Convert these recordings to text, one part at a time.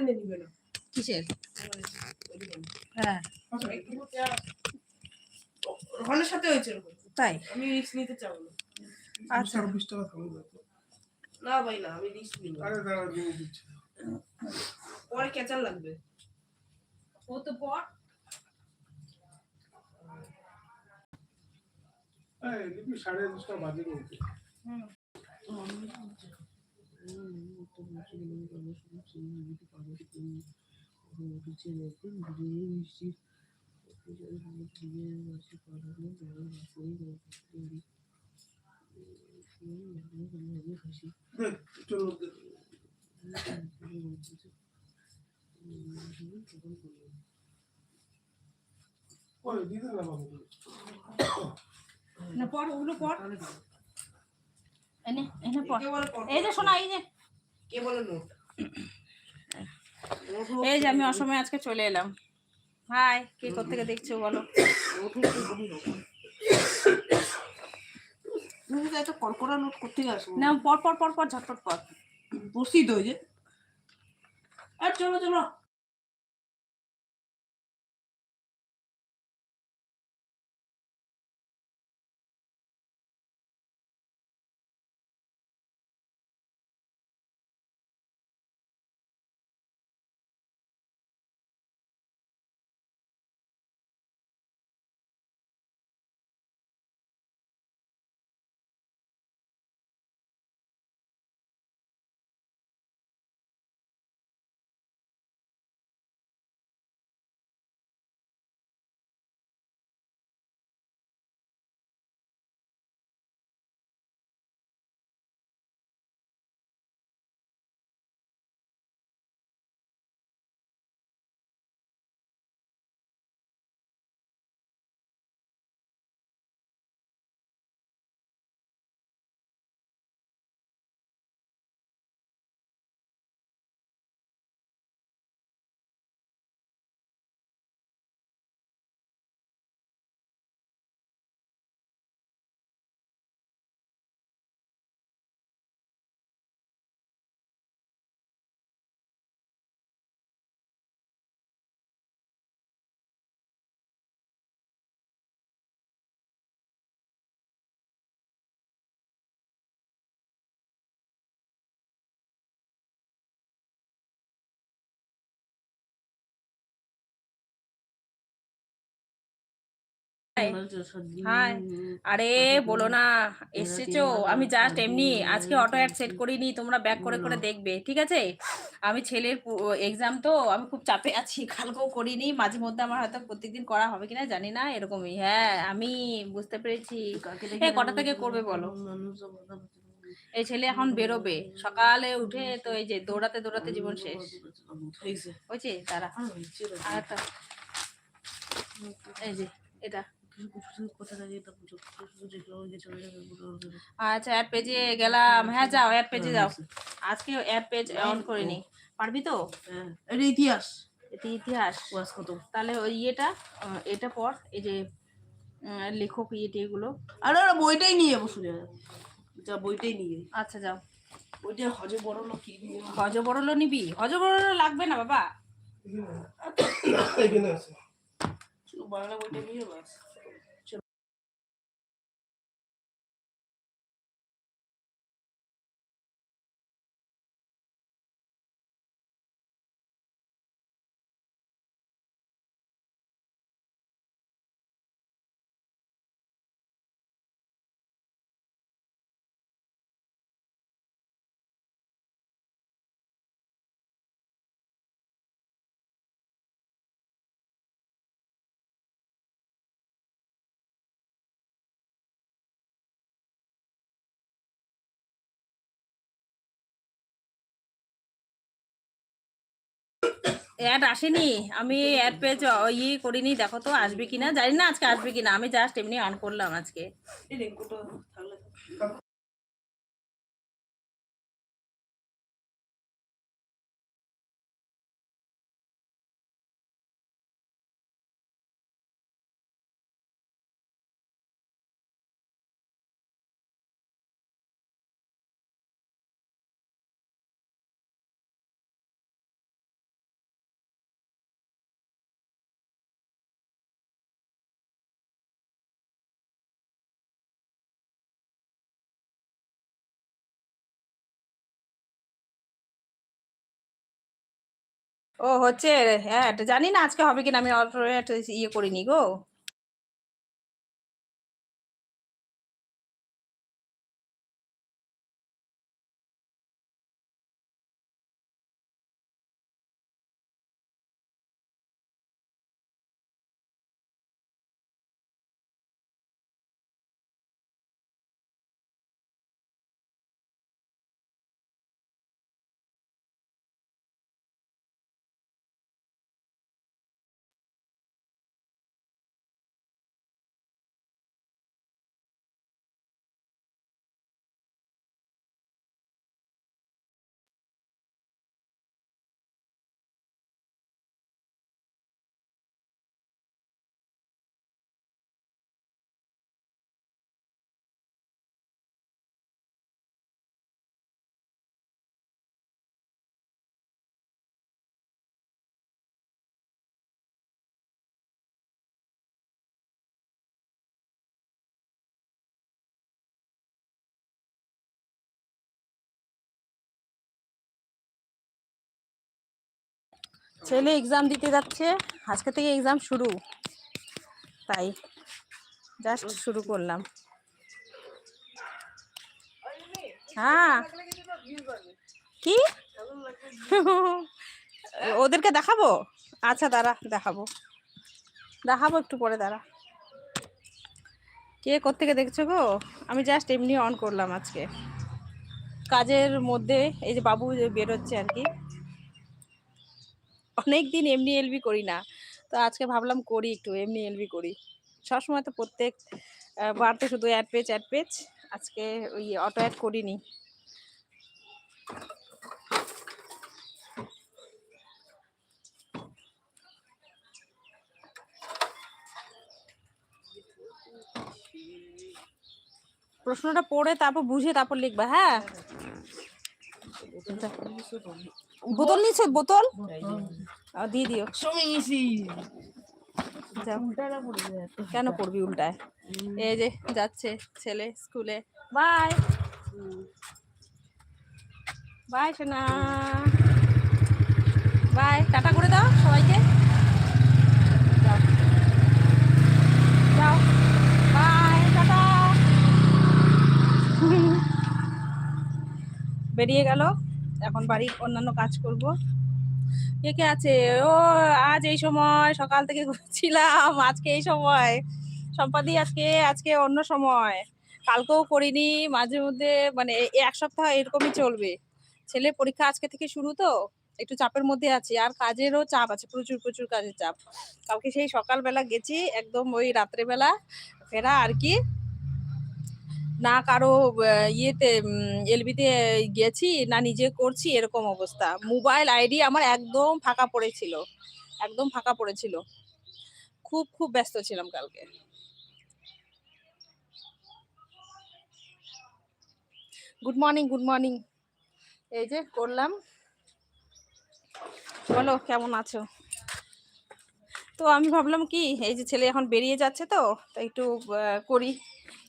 এনে নিবে না। কিসের? হ্যাঁ। সাথে হয়েছে তাই? আমি রিস্ক নিতে চাবো না। আচ্ছা। বিশ টাকা না ভাই না আমি রিস্ক নিব না। আরে দাঁড়া দিয়ে দিচ্ছি। পরে কেচার লাগবে। ও তো পর এই সাড়ে দশটা বাজে বলছে না বাবু। না পর ওগুলো পর এনে এনে পর কে বলে পর- এই যে শোনা এই যে। কে বলে নোট? নোট এই যে আমি অসময়ে আজকে চলে এলাম। হাই কে কোথেকে দেখছ বলো? নোট হোক, তো বলি হোক। তুমি তো একটা কড়কড়া নোট করতে না পর পর পর পর ঝটপট পর। বসি তো যে। আর চলো চলো। আরে বলো না এসেছ? আমি জাস্ট এমনি আজকে অটো অ্যাড সেট করিনি তোমরা ব্যাক করে করে দেখবে ঠিক আছে? আমি ছেলের এক্সাম তো আমি খুব চাপে আছি কালকেও করিনি মাঝে মধ্যে আমার হয়তো প্রত্যেকদিন করা হবে কিনা জানি না এরকমই। হ্যাঁ আমি বুঝতে পেরেছি। এ কটা থেকে করবে বলো? এই ছেলে এখন বেরোবে। সকালে উঠে তো এই যে দৌড়াতে দৌড়াতে জীবন শেষ। হয়েছে হয়েছে তারা আর এই যে এটা। আচ্ছা অ্যাড পেজে গেলাম। হ্যাঁ যাও অ্যাড পেজে যাও। আজকে অ্যাড পেজ অন করিনি। পারবি তো? এটা ইতিহাস। এটি ইতিহাস। কত? তাহলে ওই ইয়েটা এটা পর এই যে লেখক ইয়েটি এগুলো আরে ওরা বইটাই নিয়ে যাব শুনে। যা বইটাই নিয়ে। আচ্ছা যাও। বইটা হজে বড় লোক কি যাব? হজ বড়লো নিবি? হজ বড়লো লাগবে না বাবা। এখানে আছে। শুধু বাংলা বইটা নিয়ে বাস অ্যাড আসেনি। আমি অ্যাড পেজ ইয়ে করিনি, দেখো তো আসবে কিনা। জানি না আজকে আসবে কিনা, আমি জাস্ট এমনি অন করলাম আজকে। ও হচ্ছে হ্যাঁ জানি না আজকে হবে কিনা আমি অল্প ইয়ে করিনি গো। ছেলে এক্সাম দিতে যাচ্ছে। আজকে থেকে এক্সাম শুরু। তাই জাস্ট শুরু করলাম। হ্যাঁ। কি? ওদেরকে দেখাবো? আচ্ছা দাঁড়া, দেখাবো। দেখাবো একটু পরে, দাঁড়া। কে কোত্থেকে দেখছ গো? আমি জাস্ট এমনি অন করলাম আজকে। কাজের মধ্যে এই যে বাবু বেরোচ্ছে আর কি। অনেক দিন এমনি এলবি করি না। তো আজকে ভাবলাম করি একটু এমনি এলবি করি। সবসময় তো প্রত্যেক আহ, বার তো শুধু অ্যাড পেজ অ্যাড পেজ আজকে ওই অটো অ্যাড করিনি। প্রশ্নটা পড়ে তারপর বুঝে তারপর লিখবা হ্যাঁ? বোতল নিছো বোতল? দিয়ে দিও। কেন পড়বি উল্টায়? এই যে যাচ্ছে ছেলে স্কুলে। বাই। বাই সোনা। বাই টাটা করে দাও সবাইকে। যাও। যাও। Bye tata. বেরিয়ে গেল। এখন বাড়ির অন্যান্য কাজ করব। কে কে আছে? ও, আজ এই সময় সকাল থেকে ঘুরছিলাম, আজকে এই সময়। সম্পাদি, আজকে আজকে অন্য সময়। কালকেও করিনি, মাঝে মধ্যে মানে এক সপ্তাহ এরকমই চলবে। ছেলে পরীক্ষা আজকে থেকে শুরু তো, একটু চাপের মধ্যে আছি। আর কাজেরও চাপ আছে, প্রচুর প্রচুর কাজের চাপ। কালকে সেই সকালবেলা গেছি, একদম ওই রাত্রেবেলা, ফেরা আর কি। না কারও ইয়েতে এলবিতে গেছি, না নিজে করছি, এরকম অবস্থা। মোবাইল আইডি আমার একদম ফাঁকা পড়েছিল, একদম ফাঁকা পড়েছিল। খুব খুব ব্যস্ত ছিলাম কালকে। গুড মর্নিং গুড মর্নিং এই যে করলাম। বলো, কেমন আছো? তো আমি ভাবলাম কি, এই যে ছেলে এখন বেরিয়ে যাচ্ছে তো, তাই একটু করি।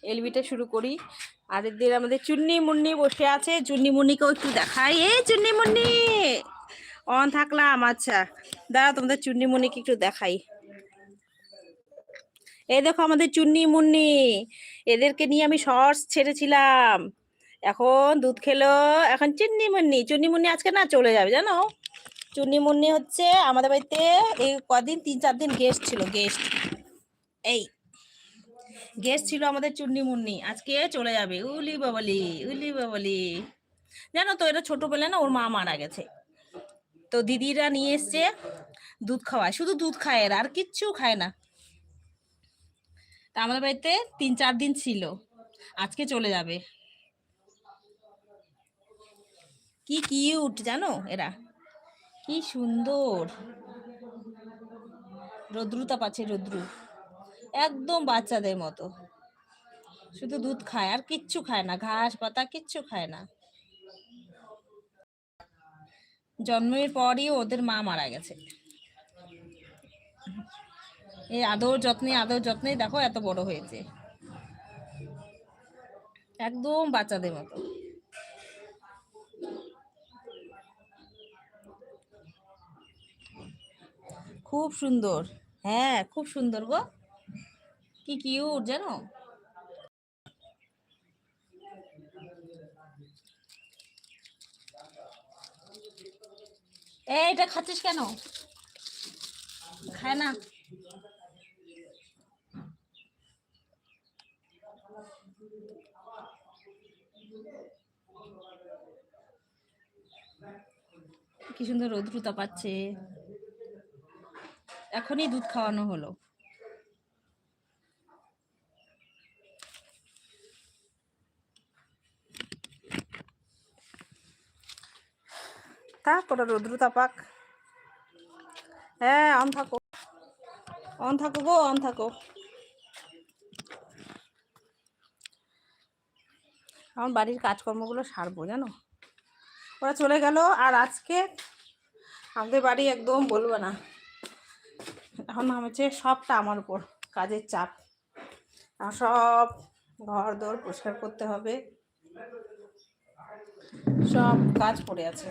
এলবিটা শুরু করি। আর এদের আমাদের চুন্নি মুন্নি বসে আছে। চুন্নি মুন্নিকেও একটু দেখাই। এই চুন্নি মুন্নি! অন থাকলাম আচ্ছা। দাঁড়া, তোমাদের চুন্নি মুন্নিকে একটু দেখাই। এই দেখো আমাদের চুন্নি মুন্নি। এদেরকে নিয়ে আমি শর্টস ছেড়েছিলাম। এখন দুধ খেলো। এখন চুন্নি মুন্নি। চুন্নি মুন্নি আজকে না চলে যাবে, জানো? চুন্নি মুন্নি হচ্ছে আমাদের বাড়িতে এই কদিন, তিন চার দিন গেস্ট ছিল গেস্ট এই। গেস্ট ছিল আমাদের চুন্নি মুন্নি। আজকে চলে যাবে। উলি বাবলি উলি বাবলি। জানো তো, এটা ছোটবেলায় না ওর মা মারা গেছে। তো দিদিরা নিয়ে এসছে দুধ খাওয়ায়। শুধু দুধ খায় এরা, আর কিচ্ছু খায় না। তা আমাদের বাড়িতে তিন চার দিন ছিল। আজকে চলে যাবে। কি কিউট জানো এরা। কি সুন্দর। রদ্রুতা পাচ্ছে, রদ্রু। একদম বাচ্চাদের মতো। শুধু দুধ খায়, আর কিচ্ছু খায় না, ঘাস পাতা কিচ্ছু খায় না। জন্মের পরই ওদের মা মারা গেছে। এই আদর যত্নে আদর যত্নে দেখো এত বড় হয়েছে। একদম বাচ্চাদের মতো। খুব সুন্দর। হ্যাঁ খুব সুন্দর গো। কি কিউট জানো? এটা খাচ্ছিস কেন? খায় না। কি সুন্দর রৌদ্র পাচ্ছে। এখনই দুধ খাওয়ানো হলো। তারপরে রৌদ্র তাপাক। হ্যাঁ অন থাকো। অন থাকো গো, অন থাকো। আমার বাড়ির কাজকর্মগুলো সারবো, জানো? ওরা চলে গেল, আর আজকে আমাদের বাড়ি একদম বলব না। এখন হচ্ছে সবটা আমার উপর, কাজের চাপ। সব ঘর দোর পরিষ্কার করতে হবে। সব কাজ পড়ে আছে।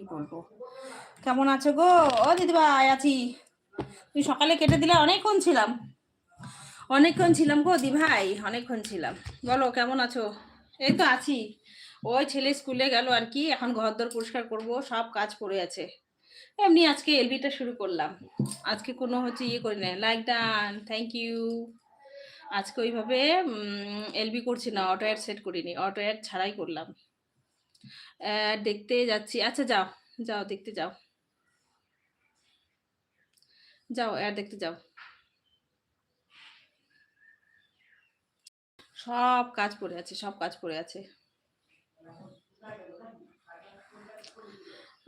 কি বলব কেমন আছো গো? ও দিদিভাই, আছি। তুই সকালে কেটে দিলে, অনেকক্ষণ ছিলাম। অনেকক্ষণ ছিলাম গো দি ভাই অনেকক্ষণ ছিলাম। বলো, কেমন আছো? এই তো আছি। ওই ছেলে স্কুলে গেল আর কি, এখন ঘর দর পরিষ্কার করব, সব কাজ পড়ে আছে। এমনি আজকে এলবিটা শুরু করলাম। আজকে কোনো হচ্ছে ইয়ে করি না লাইক ডান থ্যাংক ইউ আজকে ওইভাবে এলবি করছি না, অটো অ্যাড সেট করিনি, অটো অ্যাড ছাড়াই করলাম। দেখতে যাচ্ছি। আচ্ছা যাও যাও, দেখতে যাও। যাও অ্যাড দেখতে যাও। সব কাজ পড়ে আছে, সব কাজ পড়ে আছে।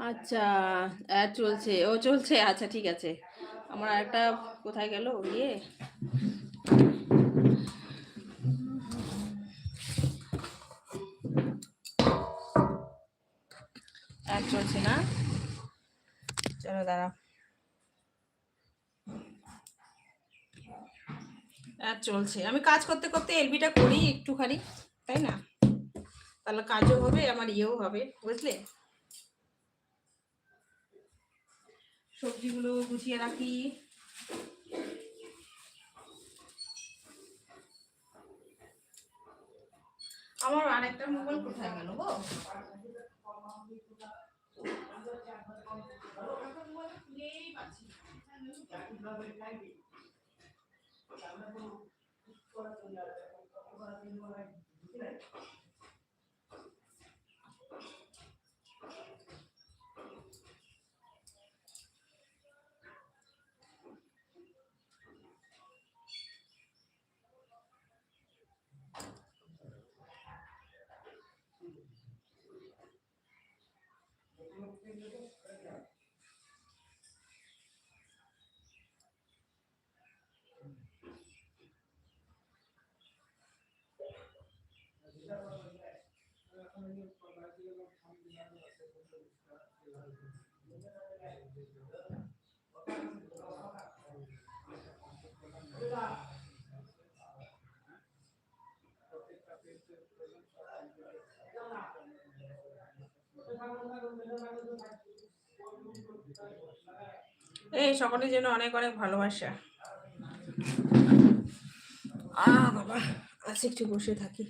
আচ্ছা অ্যাড চলছে। ও চলছে? আচ্ছা ঠিক আছে। আমার একটা কোথায় গেল? ইয়ে চলছে না। চলো দাঁড়া অ্যাড চলছে। আমি কাজ করতে করতে এলবিটা করি একটুখানি, তাই না? তাহলে কাজও হবে, আমার ইয়েও হবে, বুঝলে? সবজিগুলো গুছিয়ে রাখি। আমার আরেকটা মোবাইল কোথায় গেল গো? আমরা তো করার জন্য আর করার জন্য এই সকলের জন্য অনেক অনেক ভালোবাসা। আহ বাবা আজ একটু বসে থাকি।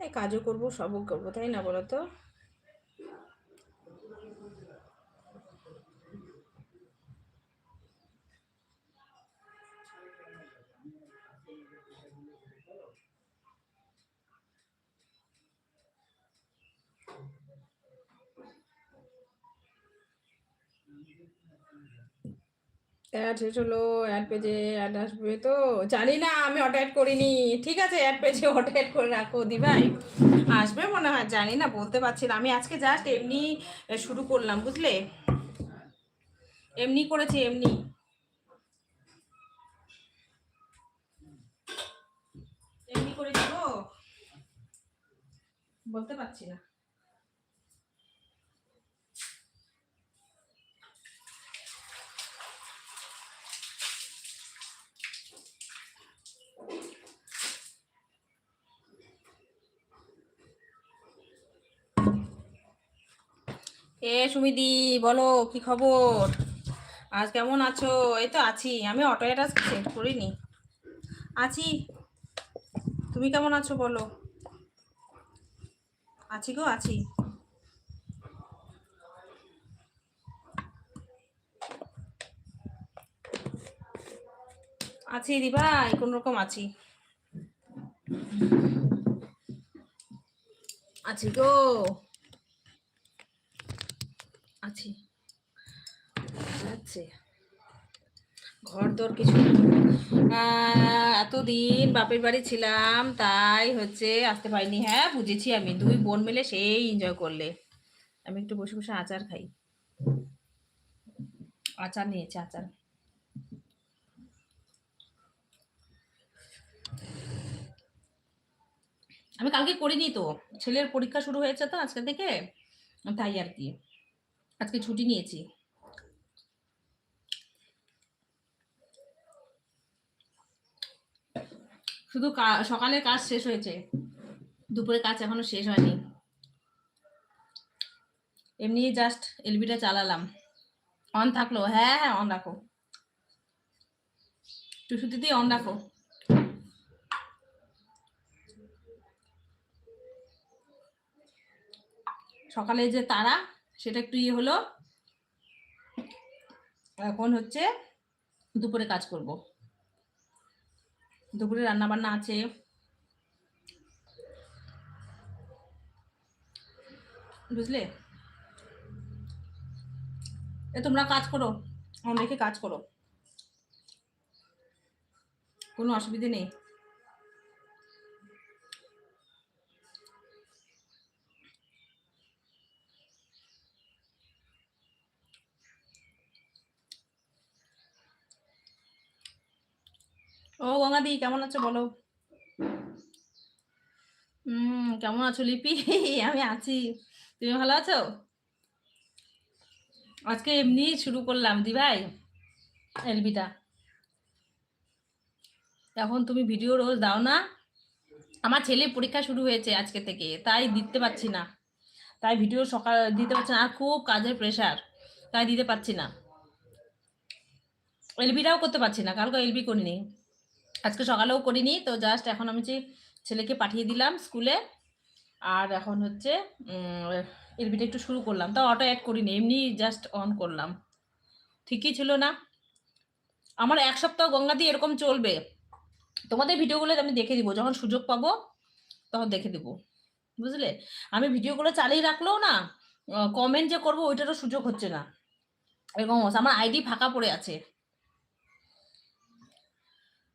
এই কাজও করব সবও করব তাই না বলো তো? অ্যাড শেষ হলো অ্যাড পেজে অ্যাড আসবে তো। জানি না, আমি অটো অ্যাড করিনি। ঠিক আছে, অ্যাড পেজে অটো অ্যাড করে রাখো, দিভাই। আসবে মনে হয়, জানি না, বলতে পারছি না। আমি আজকে জাস্ট এমনি শুরু করলাম, বুঝলে? এমনি করেছি, এমনি। এমনি করে দিব বলতে পারছি না। এ সুমিদি, বলো, কি খবর? আজ কেমন আছো? এই তো আছি। আমি অটো এটা সেট করিনি। আছি। তুমি কেমন আছো বলো? আছি গো, আছি। আছি দিভাই কোন রকম আছি? আছি গো। আছি। আছে? ঘর দর কিছু এতদিন বাপের বাড়ি ছিলাম, তাই হচ্ছে আসতে পারিনি। হ্যাঁ বুঝেছি আমি। দুই বোন মিলে সেই এনজয় করলে। আমি একটু বসে বসে আচার খাই। আচার নিয়েছি, আচার। আমি কালকে করিনি তো। ছেলের পরীক্ষা শুরু হয়েছে তো আজকে থেকে, তাই আর কি। আজকে ছুটি নিয়েছি। শুধু সকালে কাজ শেষ হয়েছে। দুপুরে কাজ এখনও শেষ হয়নি। এমনি জাস্ট এলবিটা চালালাম। অন থাকল। হ্যাঁ হ্যাঁ অন রাখো। টুসু দিদি অন রাখো। সকালে যে তারা সেটা একটু ইয়ে হলো। এখন হচ্ছে দুপুরে কাজ করব। দুপুরে রান্না বান্না আছে। বুঝলে? এ তোমরা কাজ করো রেখে কাজ করো। কোনো অসুবিধে নেই। ও গঙ্গাদি কেমন আছো বলো? হুম কেমন আছো লিপি? আমি আছি। তুমি ভালো আছো? আজকে এমনি শুরু করলাম দি ভাই এলবিটা। এখন তুমি ভিডিও রোজ দাও না। আমার ছেলে পরীক্ষা শুরু হয়েছে আজকে থেকে, তাই দিতে পারছি না। তাই ভিডিও সকাল, দিতে পারছি না। আর খুব কাজের প্রেশার তাই দিতে পারছি না। এলবিটাও করতে পারছি না, কালকে এলবি করিনি। আজকে সকালেও করিনি, তো জাস্ট এখন আমি ছেলেকে পাঠিয়ে দিলাম স্কুলে, আর এখন হচ্ছে এলবিটা একটু শুরু করলাম, তাও অটো অ্যাড করিনি, এমনি জাস্ট অন করলাম। ঠিকই ছিল না। আমার এক সপ্তাহ গঙ্গা দিয়ে এরকম চলবে। তোমাদের ভিডিওগুলো আমি দেখে দিব, যখন সুযোগ পাবো, তখন দেখে দিব। বুঝলে? আমি ভিডিওগুলো চালিয়ে রাখলেও না কমেন্ট যে করব, ওইটারও সুযোগ হচ্ছে না। এরকম। আমার আইডি ফাঁকা পড়ে আছে।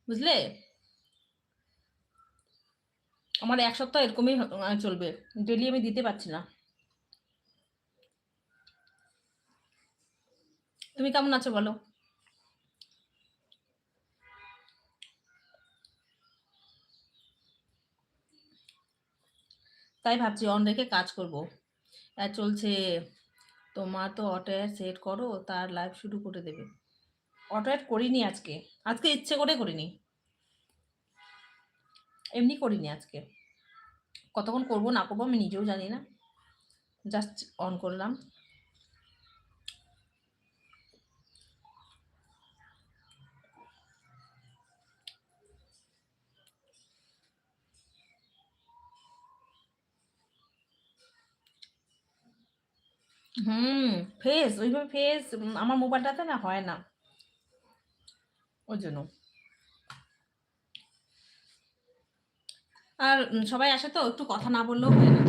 বুঝলে? আমার এক সপ্তাহ এরকমই চলবে। ডেলি আমি দিতে পারছি না। তুমি কেমন আছো বলো? তাই ভাবছি অন রেখে কাজ করব। আর চলছে। তোমার তো অটো অ্যাড সেট করো, তার লাইভ শুরু করে দেবে। অটো অ্যাড করিনি আজকে। আজকে ইচ্ছে করে করিনি। এমনি করিনি আজকে। কতক্ষণ করব না করব আমি নিজেও জানি না। জাস্ট অন করলাম। হুম ফেস ওইভাবে ফেস আমার মোবাইলটাতে না হয় না। ওই জন্য। আর সবাই আসে তো, একটু কথা না বললেও হয় না।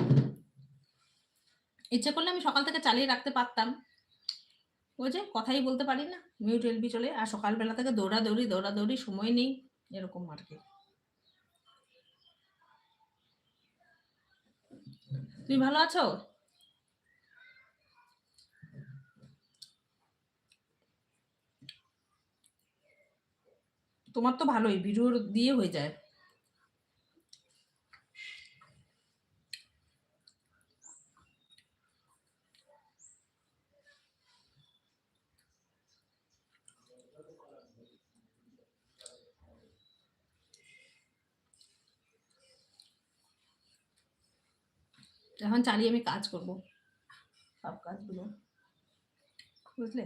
ইচ্ছে করলে আমি সকাল থেকে চালিয়ে রাখতে পারতাম। ওই যে কথাই বলতে পারি না মিউট এলবি চলে, আর সকালবেলা থেকে দৌড়াদৌড়ি দৌড়াদৌড়ি, সময় নেই, এরকম আর কি। তুমি ভালো আছো? তোমার তো ভালোই, ভিডিও দিয়ে হয়ে যায়। এখন চালিয়ে আমি কাজ করব। সব কাজগুলো। বুঝলে?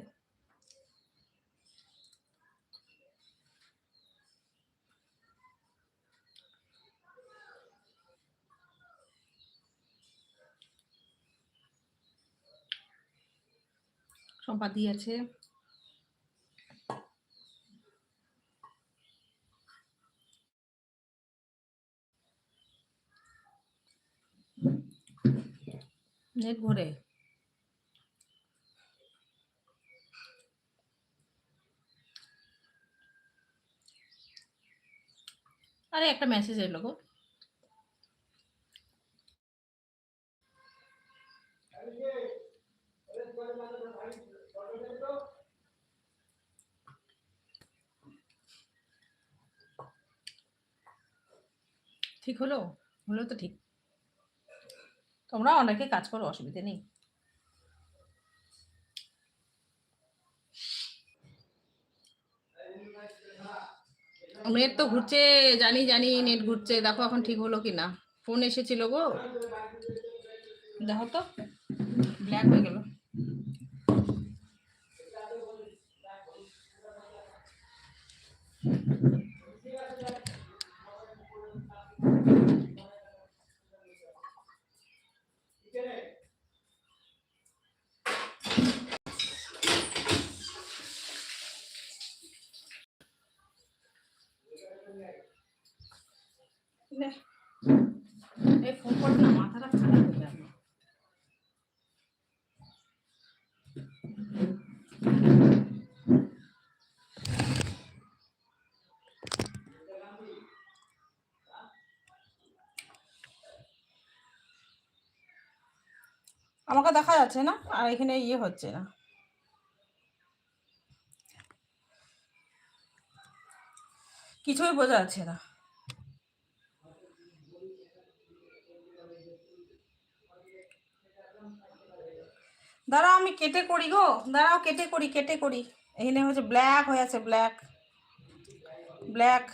সম্পাদি আছে। নেট ভরে আরে একটা মেসেজ এলো গো। ঠিক হলো? হলো তো ঠিক। তোমরা অনেকে কাজ করো, অসুবিধে নেই। নেট তো ঘুরছে, জানি জানি, নেট ঘুরছে। দেখো এখন ঠিক হলো কি না ফোন এসেছিল গো। দেখো তো ব্ল্যাক হয়ে গেল নে। এই ফোন করতে না মাথাটা খারাপ হয়ে যাবে আমাকে দেখা যাচ্ছে না, আর এখানে ইয়ে হচ্ছে না। কিছুই বোঝা যাচ্ছে না। দাঁড়াও, আমি কেটে করি গো। দাঁড়াও, কেটে করি কেটে করি। এখানে হচ্ছে ব্ল্যাক হয়ে আছে ব্ল্যাক ব্ল্যাক